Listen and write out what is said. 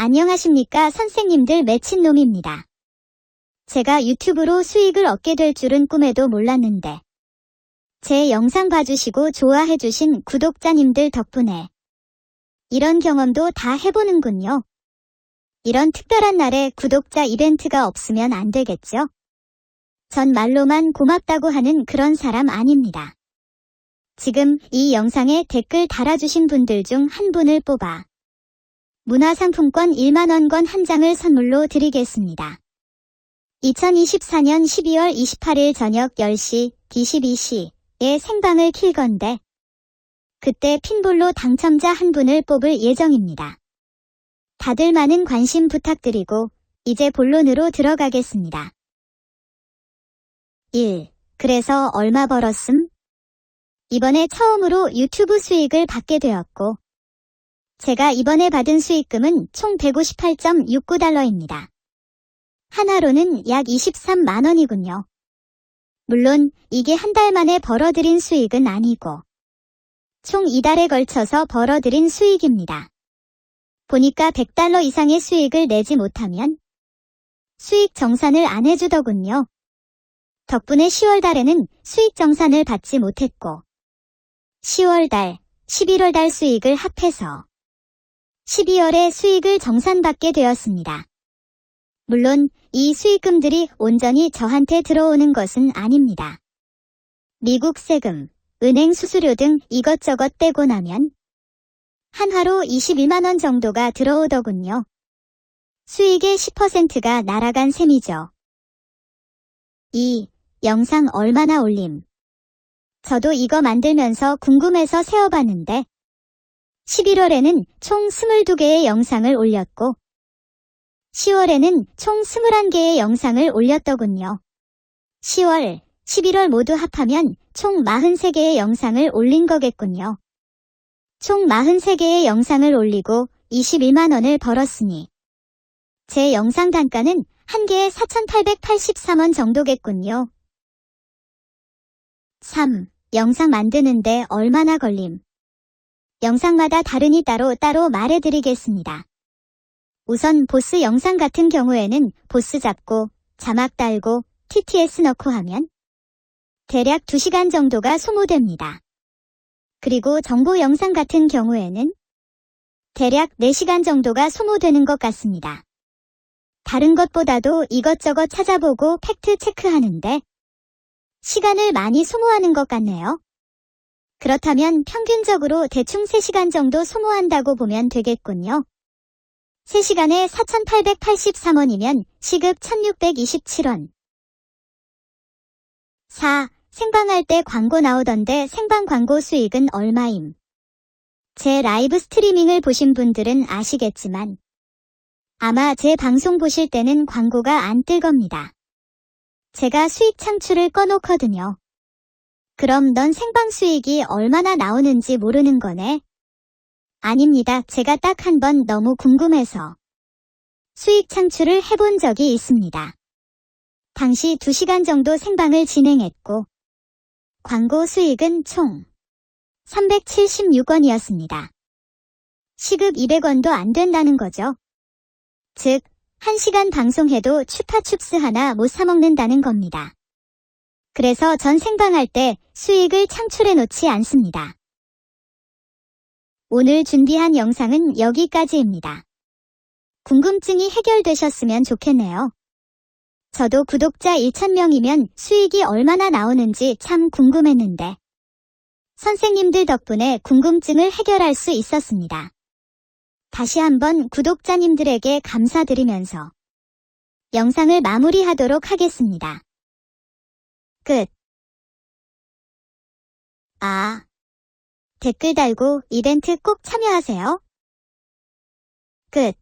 안녕하십니까 선생님들 매친놈입니다. 제가 유튜브로 수익을 얻게 될 줄은 꿈에도 몰랐는데 제 영상 봐주시고 좋아해주신 구독자님들 덕분에 이런 경험도 다 해보는군요. 이런 특별한 날에 구독자 이벤트가 없으면 안 되겠죠? 전 말로만 고맙다고 하는 그런 사람 아닙니다. 지금 이 영상에 댓글 달아주신 분들 중 한 분을 뽑아 문화상품권 1만원권 한 장을 선물로 드리겠습니다. 2024년 12월 28일 저녁 10시, 22시에 생방을 킬 건데 그때 핀볼로 당첨자 한 분을 뽑을 예정입니다. 다들 많은 관심 부탁드리고 이제 본론으로 들어가겠습니다. 1. 그래서 얼마 벌었음? 이번에 처음으로 유튜브 수익을 받게 되었고 제가 이번에 받은 수익금은 총 158.69달러입니다. 하나로는 약 23만원이군요. 물론 이게 한 달 만에 벌어들인 수익은 아니고 총 2달에 걸쳐서 벌어들인 수익입니다. 보니까 100달러 이상의 수익을 내지 못하면 수익 정산을 안 해주더군요. 덕분에 10월 달에는 수익 정산을 받지 못했고 10월 달, 11월 달 수익을 합해서 12월에 수익을 정산받게 되었습니다. 물론 이 수익금들이 온전히 저한테 들어오는 것은 아닙니다. 미국 세금, 은행 수수료 등 이것저것 떼고 나면 한화로 21만원 정도가 들어오더군요. 수익의 10%가 날아간 셈이죠. 2. 영상 얼마나 올림? 저도 이거 만들면서 궁금해서 세어봤는데 11월에는 총 22개의 영상을 올렸고 10월에는 총 21개의 영상을 올렸더군요. 10월, 11월 모두 합하면 총 43개의 영상을 올린 거겠군요. 총 43개의 영상을 올리고 21만원을 벌었으니 제 영상 단가는 한 개에 4,883원 정도겠군요. 3. 영상 만드는데 얼마나 걸림? 영상마다 다르니 따로 따로 말해드리겠습니다. 우선 보스 영상 같은 경우에는 보스 잡고 자막 달고 TTS 넣고 하면 대략 2시간 정도가 소모됩니다. 그리고 정보 영상 같은 경우에는 대략 4시간 정도가 소모되는 것 같습니다. 다른 것보다도 이것저것 찾아보고 팩트 체크하는데 시간을 많이 소모하는 것 같네요. 그렇다면 평균적으로 대충 3시간 정도 소모한다고 보면 되겠군요. 3시간에 4,883원이면 시급 1,627원. 4. 생방할 때 광고 나오던데 생방 광고 수익은 얼마임? 제 라이브 스트리밍을 보신 분들은 아시겠지만 아마 제 방송 보실 때는 광고가 안 뜰 겁니다. 제가 수익 창출을 꺼놓거든요. 그럼 넌 생방 수익이 얼마나 나오는지 모르는 거네? 아닙니다. 제가 딱 한 번 너무 궁금해서 수익 창출을 해본 적이 있습니다. 당시 2시간 정도 생방을 진행했고 광고 수익은 총 376원이었습니다. 시급 200원도 안 된다는 거죠. 즉, 1시간 방송해도 추파춥스 하나 못 사먹는다는 겁니다. 그래서 전 생방할 때 수익을 창출해 놓지 않습니다. 오늘 준비한 영상은 여기까지입니다. 궁금증이 해결되셨으면 좋겠네요. 저도 구독자 1,000명이면 수익이 얼마나 나오는지 참 궁금했는데 선생님들 덕분에 궁금증을 해결할 수 있었습니다. 다시 한번 구독자님들에게 감사드리면서 영상을 마무리하도록 하겠습니다. 끝. 아. 댓글 달고 이벤트 꼭 참여하세요. 끝.